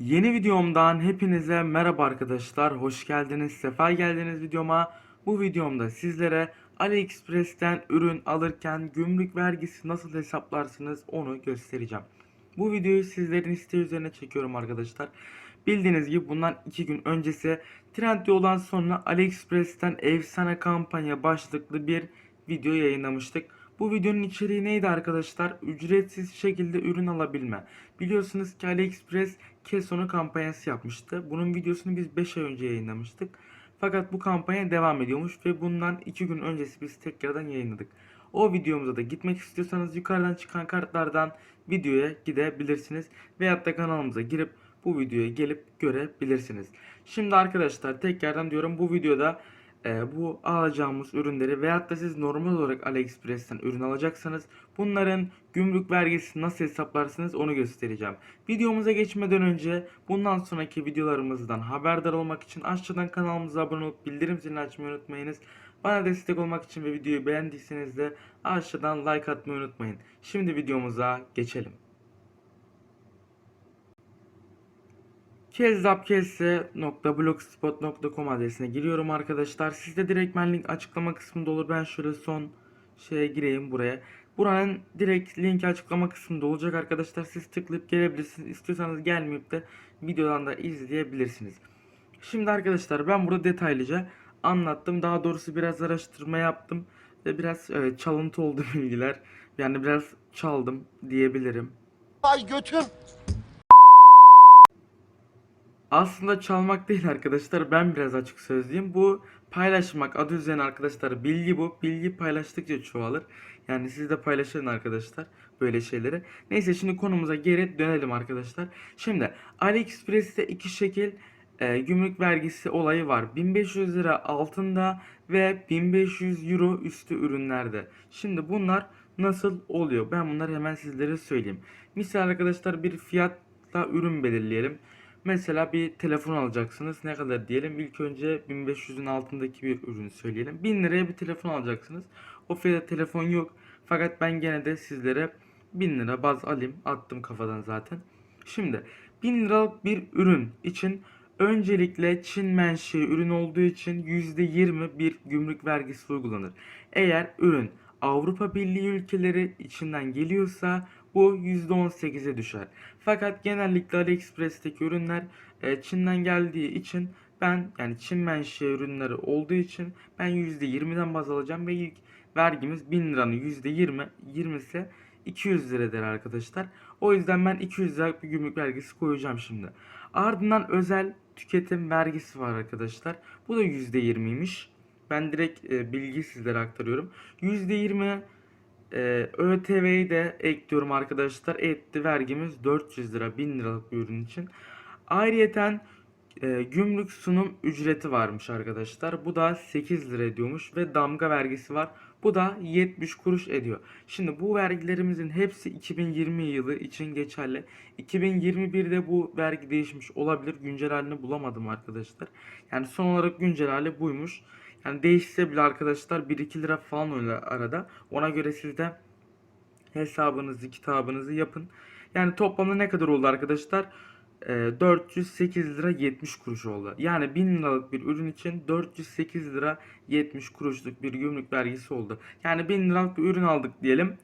Yeni videomdan hepinize merhaba arkadaşlar. Hoş geldiniz, sefa geldiniz videoma. Bu videomda sizlere AliExpress'ten ürün alırken gümrük vergisi nasıl hesaplarsınız onu göstereceğim. Bu videoyu sizlerin isteği üzerine çekiyorum arkadaşlar. Bildiğiniz gibi bundan 2 gün öncesi Trendyol'dan sonra AliExpress'ten efsane kampanya başlıklı bir video yayınlamıştık. Bu videonun içeriği neydi arkadaşlar? Ücretsiz şekilde ürün alabilme. Biliyorsunuz ki AliExpress Keson'u kampanyası yapmıştı. Bunun videosunu biz 5 ay önce yayınlamıştık. Fakat bu kampanya devam ediyormuş ve bundan 2 gün öncesi biz tekrardan yayınladık. O videomuza da gitmek istiyorsanız yukarıdan çıkan kartlardan videoya gidebilirsiniz. Veyahut da kanalımıza girip bu videoya gelip görebilirsiniz. Şimdi arkadaşlar tekrardan diyorum bu videoda e, bu alacağımız ürünleri veyahut da siz normal olarak AliExpress'ten ürün alacaksanız bunların gümrük vergisi nasıl hesaplarsınız onu göstereceğim. Videomuza geçmeden önce bundan sonraki videolarımızdan haberdar olmak için aşağıdan kanalımıza abone olup bildirim zilini açmayı unutmayınız. Bana destek olmak için ve videoyu beğendiyseniz de aşağıdan like atmayı unutmayın. Şimdi videomuza geçelim. kezzapkesse.blogspot.com adresine giriyorum arkadaşlar. Sizde direktmen link açıklama kısmında olur. Ben şöyle son şeye gireyim buraya. Buranın direkt linki açıklama kısmında olacak arkadaşlar. Siz tıklayıp gelebilirsiniz. İstiyorsanız gelmeyip de videodan da izleyebilirsiniz. Şimdi arkadaşlar ben burada detaylıca anlattım. Daha doğrusu biraz araştırma yaptım. Ve biraz evet, çalıntı oldu bilgiler. Yani biraz çaldım diyebilirim. Ay götüm. Aslında çalmak değil arkadaşlar. Ben biraz açık sözlüyüm. Bu paylaşmak adı üzerine arkadaşlar bilgi bu. Bilgi paylaştıkça çoğalır. Yani siz de paylaşın arkadaşlar böyle şeyleri. Neyse şimdi konumuza geri dönelim arkadaşlar. Şimdi AliExpress'te iki şekil e, gümrük vergisi olayı var. 1500 lira altında ve 1500 euro üstü ürünlerde. Şimdi bunlar nasıl oluyor? Ben bunları hemen sizlere söyleyeyim. Misal arkadaşlar bir fiyatla ürün belirleyelim. Mesela bir telefon alacaksınız. Ne kadar diyelim? İlk önce 1500'ün altındaki bir ürün söyleyelim. 1000 liraya bir telefon alacaksınız. O fiyata telefon yok. Fakat ben gene de sizlere 1000 lira baz alayım. Attım kafadan zaten. Şimdi 1000 liralık bir ürün için öncelikle Çin menşei ürün olduğu için %20 bir gümrük vergisi uygulanır. Eğer ürün Avrupa Birliği ülkeleri içinden geliyorsa bu %18'e düşer. Fakat genellikle AliExpress'teki ürünler e, Çin'den geldiği için ben yani Çin menşei ürünleri olduğu için ben %20'den baz alacağım ve ilk vergimiz 1000 liranın %20 20 ise 200 lira eder arkadaşlar. O yüzden ben 200 liralık bir gümrük vergisi koyacağım şimdi. Ardından özel tüketim vergisi var arkadaşlar. Bu da %20'ymiş. Ben direkt e, bilgiyi sizlere aktarıyorum. %20 e, ÖTV'yi de ekliyorum arkadaşlar. Etti vergimiz 400 lira 1000 liralık bir ürün için. Ayrıyeten e, gümrük sunum ücreti varmış arkadaşlar. Bu da 8 lira ediyormuş ve damga vergisi var. Bu da 70 kuruş ediyor. Şimdi bu vergilerimizin hepsi 2020 yılı için geçerli. 2021'de bu vergi değişmiş olabilir. Güncel halini bulamadım arkadaşlar. Yani son olarak güncel hali buymuş. Yani değişse bile arkadaşlar 1-2 lira falan öyle arada. Ona göre siz de hesabınızı kitabınızı yapın. Yani toplamda ne kadar oldu arkadaşlar? Ee, 408 lira 70 kuruş oldu. Yani 1000 liralık bir ürün için 408 lira 70 kuruşluk bir gümrük vergisi oldu. Yani 1000 liralık bir ürün aldık diyelim.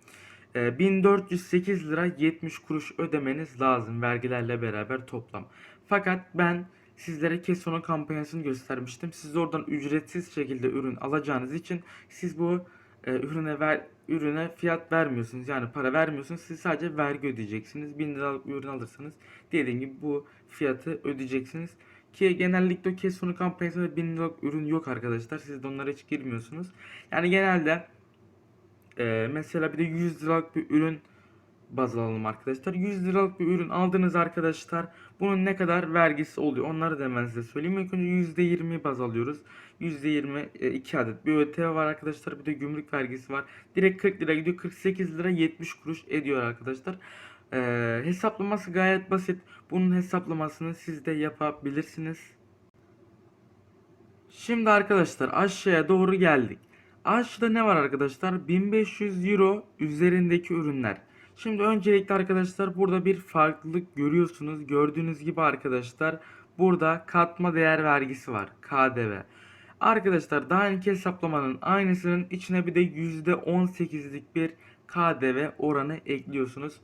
Ee, 1408 lira 70 kuruş ödemeniz lazım vergilerle beraber toplam. Fakat ben sizlere Keson'un kampanyasını göstermiştim. Siz oradan ücretsiz şekilde ürün alacağınız için siz bu e, ürüne ver ürüne fiyat vermiyorsunuz. Yani para vermiyorsunuz. Siz sadece vergi ödeyeceksiniz. 1000 liralık ürün alırsanız dediğim gibi bu fiyatı ödeyeceksiniz. Ki genellikle o Keson'un kampanyasında 1000 liralık ürün yok arkadaşlar. Siz de onlara hiç girmiyorsunuz. Yani genelde e, mesela bir de 100 liralık bir ürün baz alalım arkadaşlar. 100 liralık bir ürün aldınız arkadaşlar. Bunun ne kadar vergisi oluyor? Onları da hemen size söyleyeyim. İlk önce %20 baz alıyoruz. %20 e, 2 adet bir ÖTV var arkadaşlar. Bir de gümrük vergisi var. Direkt 40 lira gidiyor. 48 lira 70 kuruş ediyor arkadaşlar. Ee, hesaplaması gayet basit. Bunun hesaplamasını siz de yapabilirsiniz. Şimdi arkadaşlar aşağıya doğru geldik. Aşağıda ne var arkadaşlar? 1500 euro üzerindeki ürünler. Şimdi öncelikle arkadaşlar burada bir farklılık görüyorsunuz. Gördüğünüz gibi arkadaşlar burada katma değer vergisi var. KDV. Arkadaşlar daha önceki hesaplamanın aynısının içine bir de %18'lik bir KDV oranı ekliyorsunuz.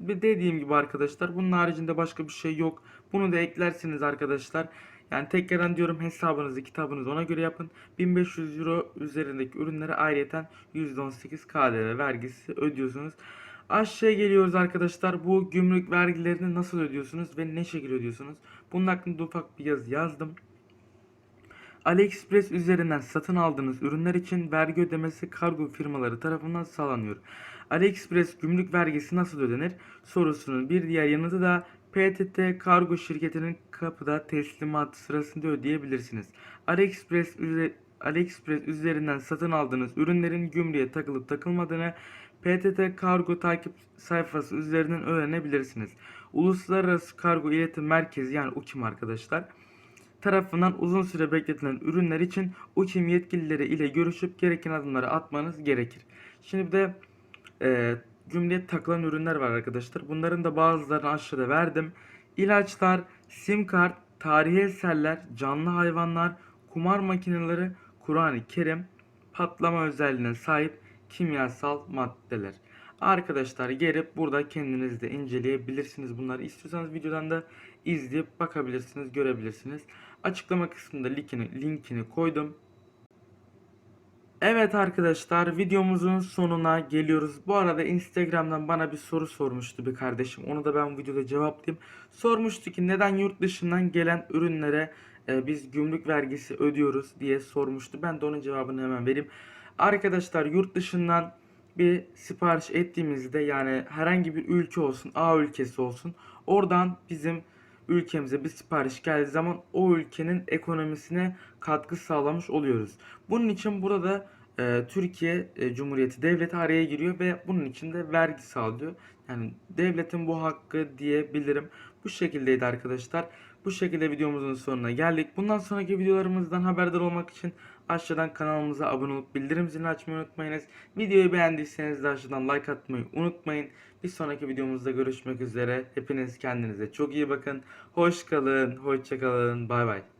Ve dediğim gibi arkadaşlar bunun haricinde başka bir şey yok. Bunu da eklersiniz arkadaşlar. Yani tekrardan diyorum hesabınızı kitabınızı ona göre yapın. 1500 euro üzerindeki ürünlere ayrıyeten %18 KDV vergisi ödüyorsunuz. Aşağıya geliyoruz arkadaşlar. Bu gümrük vergilerini nasıl ödüyorsunuz ve ne şekilde ödüyorsunuz? Bunun hakkında ufak bir yazı yazdım. AliExpress üzerinden satın aldığınız ürünler için vergi ödemesi kargo firmaları tarafından sağlanıyor. AliExpress gümrük vergisi nasıl ödenir sorusunun bir diğer yanıtı da PTT kargo şirketinin kapıda teslimatı sırasında ödeyebilirsiniz. AliExpress, üze- AliExpress üzerinden satın aldığınız ürünlerin gümrüğe takılıp takılmadığını PTT kargo takip sayfası üzerinden öğrenebilirsiniz. Uluslararası Kargo İletim Merkezi yani UKİM arkadaşlar tarafından uzun süre bekletilen ürünler için UKİM yetkilileri ile görüşüp gereken adımları atmanız gerekir. Şimdi bir de e, cümleye takılan ürünler var arkadaşlar. Bunların da bazılarını aşağıda verdim. İlaçlar, sim kart, tarihi eserler, canlı hayvanlar, kumar makineleri, Kur'an-ı Kerim, patlama özelliğine sahip kimyasal maddeler. Arkadaşlar gelip burada kendiniz de inceleyebilirsiniz bunları. İstiyorsanız videodan da izleyip bakabilirsiniz, görebilirsiniz. Açıklama kısmında linkini, linkini koydum. Evet arkadaşlar videomuzun sonuna geliyoruz. Bu arada Instagram'dan bana bir soru sormuştu bir kardeşim. Onu da ben videoda cevaplayayım. Sormuştu ki neden yurt dışından gelen ürünlere e, biz gümrük vergisi ödüyoruz diye sormuştu. Ben de onun cevabını hemen vereyim. Arkadaşlar yurt dışından bir sipariş ettiğimizde yani herhangi bir ülke olsun A ülkesi olsun oradan bizim ülkemize bir sipariş geldiği zaman o ülkenin ekonomisine katkı sağlamış oluyoruz. Bunun için burada e, Türkiye e, Cumhuriyeti devleti araya giriyor ve bunun için de vergi sağlıyor. Yani devletin bu hakkı diyebilirim. Bu şekildeydi arkadaşlar. Bu şekilde videomuzun sonuna geldik. Bundan sonraki videolarımızdan haberdar olmak için aşağıdan kanalımıza abone olup bildirim zilini açmayı unutmayınız. Videoyu beğendiyseniz de aşağıdan like atmayı unutmayın. Bir sonraki videomuzda görüşmek üzere. Hepiniz kendinize çok iyi bakın. Hoş kalın, hoşça kalın. Bay bay.